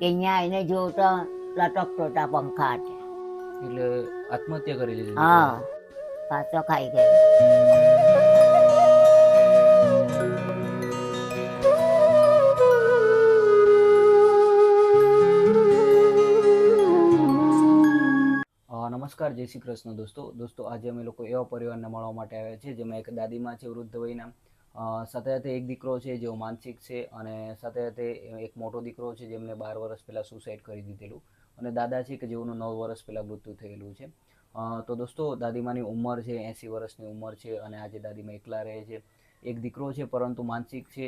કે આવીને જોઉં તો લટકતો હતા પંખા એટલે આત્મહત્યા કરી લીધી હા પાછો ખાઈ ગયો. નમસ્કાર જય શ્રી કૃષ્ણ દોસ્તો. દોસ્તો આજે અમે લોકો એવા પરિવારને મળવા માટે આવ્યા છે જેમાં એક દાદીમાં છે વૃદ્ધ વયના. સાથે સાથે એક દીકરો છે જેઓ માનસિક છે અને સાથે સાથે એક મોટો દીકરો છે જેમને બાર વર્ષ પહેલાં સુસાઇડ કરી દીધેલું અને દાદા છે કે જેઓનું નવ વર્ષ પહેલાં મૃત્યુ થયેલું છે. તો દોસ્તો, દાદીમાની ઉંમર છે, એંસી વર્ષની ઉંમર છે અને આજે દાદીમાં એકલા રહે છે. એક દીકરો છે પરંતુ માનસિક છે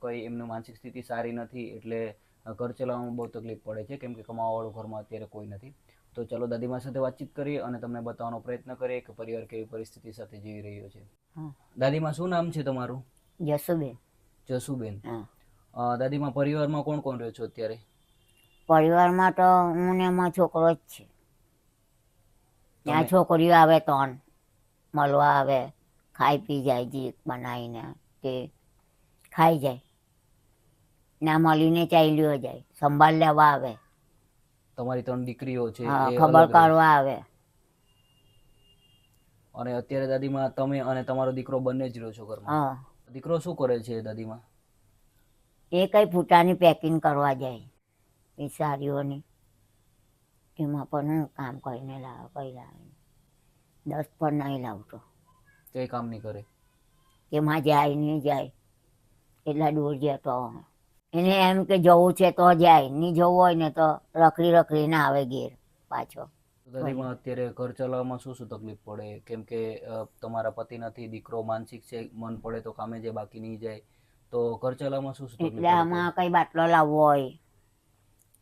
કંઈ એમની માનસિક સ્થિતિ સારી નથી એટલે ઘર ચલાવવામાં બહુ તકલીફ પડે છે કેમ કે કમાવાવાળું ઘરમાં અત્યારે કોઈ નથી. તો ચલો દાદીમા સાથે વાતચીત કરીએ અને તમને બતાવવાનો પ્રયત્ન કરીએ કે પરિવાર કેવી પરિસ્થિતિ સાથે જીવી રહ્યો છે. દાદીમા શું નામ છે તમારું? જસુબેન. જસુબેન. દાદીમા પરિવારમાં કોણ કોણ રહ્યો છો અત્યારે? પરિવારમાં તો હું ને એમાં છોકરો જ છે. ત્યાં છોકરીઓ આવે ત્રણ મળવા આવે ખાઈ પી જાય જીત બનાવીને તે ખાઈ જાય. ના મળીને ચાલ્યો જાય સંભાળ લેવા આવે. તમારી ત્રણ દીકરીઓ છે હા એ ખબર અલગ રહે કાઢવા આવે. અને અત્યારે દાદીમાં તમે અને તમારો દીકરો બંને જ રહ્યો છો ઘરમાં. હા. દીકરો શું કરે છે દાદીમાં? એ કઈ ફૂટાની પેકિંગ કરવા જાય એ સાડીઓની એમાં પણ કામ કરીને લાવે કઈ લાવે દસ પણ નહીં લાવતો. કઈ કામ નહીં કરે? એમાં જાય નહીં જાય એટલા દૂર જતો હોય. એને એમ કે જવું છે તો જાય નહીં જવું હોય ને તો રખડી રખડીને આવે ઘેર પાછો. દાદીમાં અત્યારે ઘર ચલાવવામાં શું શું તકલીફ પડે? કેમ કે તમારા પતિ નથી દીકરો માનસિક છે મન પડે તો કામે જે બાકી નહીં જાય. તો ઘર ચલાવવામાં શું શું એટલે આમાં કઈ બાટલો લાવવો હોય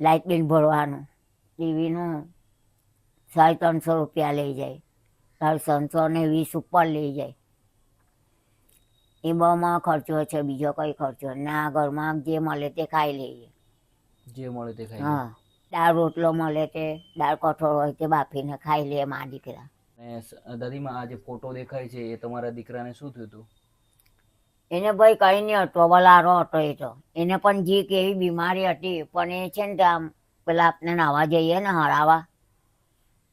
લાઇટ બિલ ભરવાનું ટીવીનું સાડી ત્રણસો રૂપિયા લઈ જાય સાડી ત્રણસો ને વીસ ઉપર લઈ જાય. એ બહુમાં ખર્ચો છે બીજો કઈ ખર્ચો ના ઘરમાં જે મળે તે ખાઈ લઈએ. જે મળે તે ખાઈ. હા. દાળ રોટલો મળે તે દાળ કઠોળ હોય તે બાફીને ખાઈ લે મા દીકરા. દાદીમાં આ જે ફોટો દેખાય છે એ તમારા દીકરાને શું થયું હતું? એને ભાઈ કઈ નહીં હતો વલારો હતો એ તો. એને પણ જે કેવી બીમારી હતી પણ એ છે ને આમ પેલા આપણે નાવા જઈએ ને હરાવા.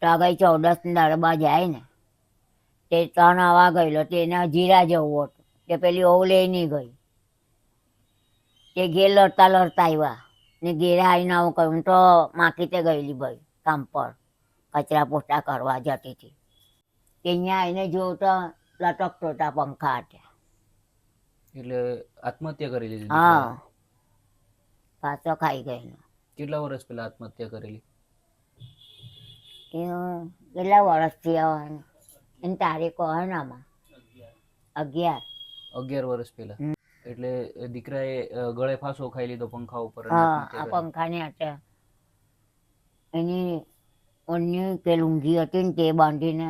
તો આગળ ચૌદસ ને દરબા જાય ને. તે ત્રણ આવા ગયેલો તેને જીરા જવું હતું. તે પેલી ઓવ લઈ નહીં ગઈ. તે ઘેર લડતા લડતા આવ્યા. ને ઘેરે આવીને આવું કહ્યું તો માખીતે ગયેલી ભાઈ કામ પર. કચરા પોતા કરવા જતી હતી. તે અહીંયા આવીને જોઉં તો લટકતો હતા પંખા હતા એટલે આત્મહત્યા કરી લીધી હા. પાછો ખાઈ ગયેલો. કેટલા વર્ષ પહેલા આત્મહત્યા કરેલી? કેટલા વર્ષથી આવવાનું એની તારીખો હોય ને આમાં? અગિયાર. અગિયાર વર્ષ પહેલા. એટલે એ દીકરાએ ગળે ફાંસો ખાઈ લીધો પંખા ઉપર આ. પંખાની hatte એની ઓની કે લુંગી હતી ને તે બાંધીને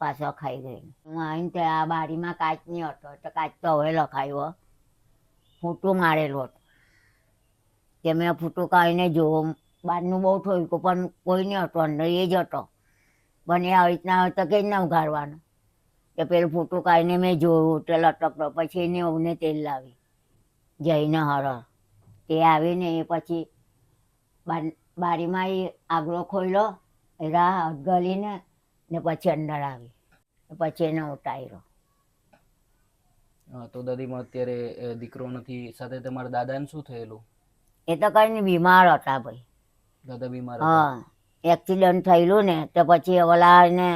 પાછો ખાઈ ગઈ. હું આવીને તે આ બારીમાં કાચ નહીં હતો તો કાચ તો હવે લખાયો ફૂટું મારેલું હતો. કે મેં ફૂટું કાઢીને જોવો. બહારનું બહુ થોડું પણ કોઈ નહીં હતો અંદર એ જ હતો. બને આવી રીતના તો કઈ ના ઉઘાડવાનું? કે પેલું ફોટો કાઢીને મેં જોયું તે લટકતો પછી એને અમને તેલ લાવી જઈને હરર તે આવીને એ પછી બારીમાં એ આગલો ખોલ્યો એ રાહ ગલીને ને પછી અંદર આવી પછી એને ઉતાર્યો. હા, તો દાદીમાં અત્યારે દીકરો નથી સાથે તમારા દાદાને શું થયેલું? એ તો કઈ બીમાર હતા ભાઈ. દાદા બીમાર હા એક્સિડન્ટ થયેલું ને તો પછી ઓલા એને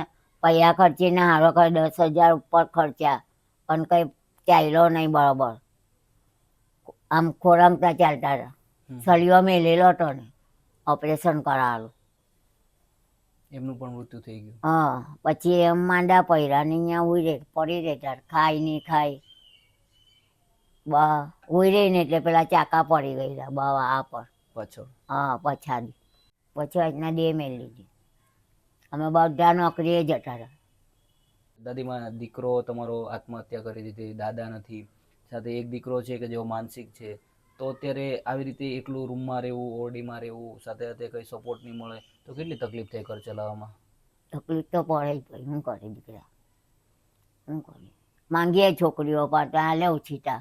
પૈયા ખર્ચીને હારો કઈ દસ હજાર ઉપર ખર્ચ્યા પણ કઈ ચાલ્યો નહીં બરાબર. આમ ખોરામતા ચાલતા હતા. સળિયો મેલેલો હતો ને ઓપરેશન કરાવેલું. એમનું પણ મૃત્યુ થઈ ગયું. હા પછી એમ માંડા પૈરા ને અહીંયા ઉઈ રે પડી રહેતા ખાય નહીં ખાય. બા ઉઈ રહી ને એટલે પેલા ચાકા પડી ગયેલા બા આ પર. પછો હા પછાડી. પછી આજના દે મેળ લીધી. અમે બધા નોકરીએ જતા હતા દાદીમાં દીકરો તમારો આત્મહત્યા કરી દીધી દાદા નથી. સાથે એક દીકરો છે કે જેઓ માનસિક છે. તો અત્યારે આવી રીતે એકલું રૂમમાં રહેવું ઓરડીમાં રહેવું સાથે સાથે કંઈ સપોર્ટ નહીં મળે તો કેટલી તકલીફ થાય ઘર ચલાવવામાં? તકલીફ તો પડે જ ભાઈ શું કરે દીકરા? શું કરે? માંગીએ છોકરીઓ પણ હાલે ઉછીતા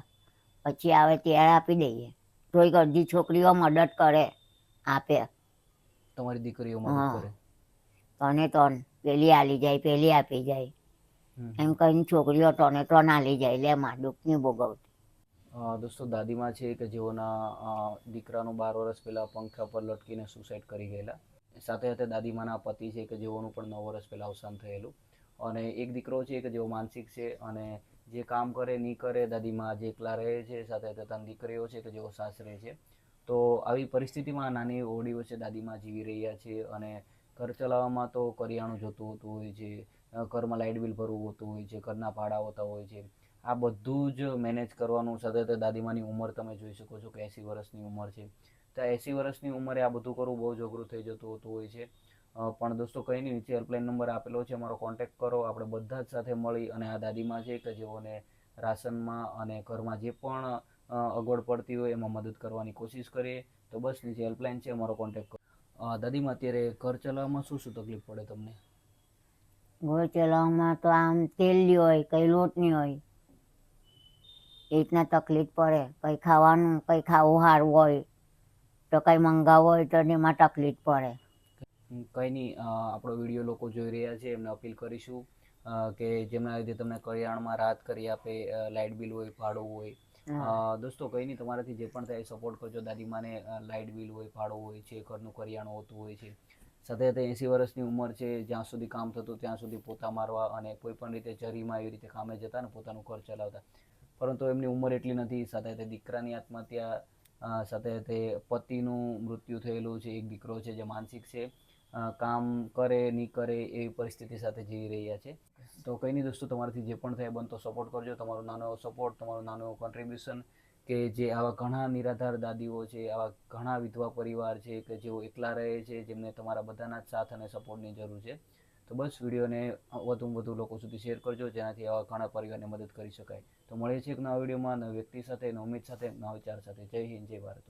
પછી આવે ત્યારે આપી દઈએ. તોય અડધી છોકરીઓ મદદ કરે આપે. તમારી દીકરીઓ મદદ કરે? તને તન પેલી આલી જાય પેલી આપી જાય. એમ કહીને છોકરીઓ તને તન આલી જાય લે માં દુઃખ નહીં ભોગવતી દોસ્તો દાદીમાં છે કે જેઓના દીકરાનું બાર વર્ષ પહેલાં પંખા પર લટકીને સુસાઇડ કરી ગયેલા. સાથે સાથે દાદીમાના પતિ છે કે જેઓનું પણ નવ વર્ષ પહેલાં અવસાન થયેલું. અને એક દીકરો છે કે જેઓ માનસિક છે અને જે કામ કરે નહીં કરે દાદીમાં જે એકલા રહે છે સાથે સાથે ત્રણ દીકરીઓ છે કે જેઓ સાસરે છે. તો આવી પરિસ્થિતિમાં નાની ઓરડી વચ્ચે દાદીમાં જીવી રહ્યા છે અને ઘર ચલાવવામાં તો કરિયાણું જોતું હોતું હોય છે ઘરમાં લાઇટ બિલ ભરવું હોતું હોય છે, ઘરના ભાડા હોતા હોય છે. આ બધું જ મેનેજ કરવાનું સાથે દાદીમાની ઉંમર તમે જોઈ શકો છો કે એંસી વર્ષની ઉંમર છે. તો એંસી વર્ષની ઉંમરે આ બધું કરવું બહુ અઘરું થઈ જતું હોતું હોય છે. પણ દોસ્તો કંઈ નહીં, નીચે હેલ્પલાઇન નંબર આપેલો છે અમારો કોન્ટેક્ટ કરો. આપણે બધા જ સાથે મળી અને આ દાદીમાં છે કે જેઓને રાશનમાં અને ઘરમાં જે પણ અગવડ પડતી હોય એમાં મદદ કરવાની કોશિશ કરીએ. તો બસ, નીચે હેલ્પલાઇન છે અમારો કોન્ટેક્ટ કરો. દાદીમાં અત્યારે ઘર ચલાવવામાં શું શું તકલીફ પડે તમને? ઘર ચલાવવામાં તો આમ તેલની હોય કંઈ લોટની હોય. એ રીતના તકલીફ પડે. કંઈ ખાવાનું કંઈ ખાવું સારું હોય તો કંઈ મંગાવવું હોય તો એમાં તકલીફ પડે. કંઈ નહીં આપણો વીડિયો લોકો જોઈ રહ્યા છે એમને અપીલ કરીશું કે જેમના લીધે તમને કરિયાણમાં રાહત કરી આપે લાઇટ બિલ હોય ભાડું હોય દોસ્તો, કંઈ નહીં, તમારાથી જે પણ થાય સપોર્ટ કરજો. દાદીમાને લાઇટ બિલ હોય ભાડો હોય છે, ઘરનું કરિયાણું હોતું હોય છે. સાથે સાથે એંસી વર્ષની ઉંમર છે, જ્યાં સુધી કામ થતું ત્યાં સુધી પોતા મારવા અને કોઈ પણ રીતે જરીમાં એવી રીતે કામે જતા ને પોતાનું ઘર ચલાવતા. પરંતુ એમની ઉંમર એટલી નથી. સાથે સાથે દીકરાની આત્મહત્યા સાથે સાથે પતિનું મૃત્યુ થયેલું છે, એક દીકરો છે જે માનસિક છે. કામ કરે, નહીં કરે એવી પરિસ્થિતિ સાથે જીવી રહ્યા છે. તો કંઈ નહીં દોસ્તો, તમારાથી જે પણ થાય બનતો સપોર્ટ કરજો. તમારો નાનો એવો સપોર્ટ તમારો નાનો એવો કોન્ટ્રીબ્યુશન કે જે આવા ઘણા નિરાધાર દાદીઓ છે, આવા ઘણા વિધવા પરિવાર છે કે જેઓ એકલા રહે છે, જેમને તમારા બધાના જ સાથ અને સપોર્ટની જરૂર છે. તો બસ વિડીયોને વધુમાં વધુ લોકો સુધી શેર કરજો, જેનાથી આવા ઘણા પરિવારને મદદ કરી શકાય. તો મળે છે એક નવા વિડીયોમાં, નવી વ્યક્તિ સાથે, નવી ઉમેદ સાથે, નવા વિચાર સાથે. જય હિન્દ, જય ભારત.